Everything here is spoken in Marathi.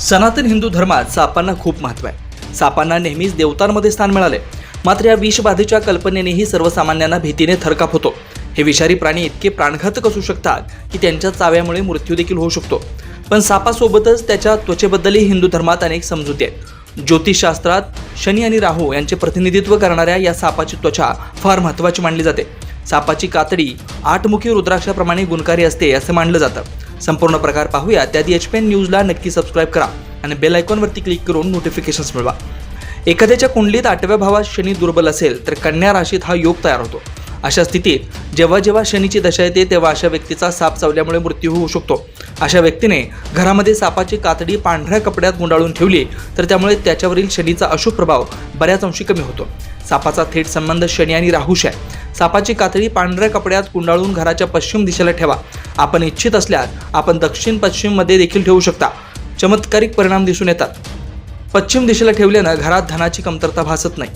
सनातन हिंदू धर्मात सापांना खूप महत्त्व आहे. सापांना नेहमीच देवतांमध्ये स्थान मिळाले. मात्र या विषबाधेच्या कल्पनेनेही सर्वसामान्यांना भीतीने थरकाप होतो. हे विषारी प्राणी इतके प्राणघातक असू शकतात की त्यांच्या चाव्यामुळे मृत्यू देखील होऊ शकतो. पण सापासोबतच त्याच्या त्वचेबद्दलही हिंदू धर्मात अनेक समजुती आहेत. ज्योतिषशास्त्रात शनी आणि राहू यांचे प्रतिनिधित्व करणाऱ्या या सापाची त्वचा फार महत्त्वाची मानली जाते. सापाची कातडी आठमुखी रुद्राक्षाप्रमाणे गुणकारी असते असं मानलं जातं. संपूर्ण प्रकार पाहूया. त्याआधी एच पी एन न्यूजला नक्की सबस्क्राईब करा आणि बेल आयकॉनवरती क्लिक करून नोटिफिकेशन्स मिळवा. एखाद्याच्या कुंडलीत आठव्या भावात शनी दुर्बल असेल तर कन्या राशीत हा योग तयार होतो. अशा स्थितीत जेव्हा जेव्हा शनीची दशा येते तेव्हा अशा व्यक्तीचा साप चावल्यामुळे मृत्यू होऊ शकतो. अशा व्यक्तीने घरामध्ये सापाची कातडी पांढऱ्या कपड्यात गुंडाळून ठेवली तर त्यामुळे त्याच्यावरील शनीचा अशुभ प्रभाव बऱ्याच अंशी कमी होतो. सापाचा थेट संबंध शनी आणि राहूश आहे. सापाची कातडी पांढऱ्या कपड्यात गुंडाळून घराच्या पश्चिम दिशेला ठेवा. आपण इच्छित असल्यास आपण दक्षिण पश्चिममध्ये देखील ठेवू शकता. चमत्कारिक परिणाम दिसून येतात. पश्चिम दिशेला ठेवल्यानं घरात धनाची कमतरता भासत नाही.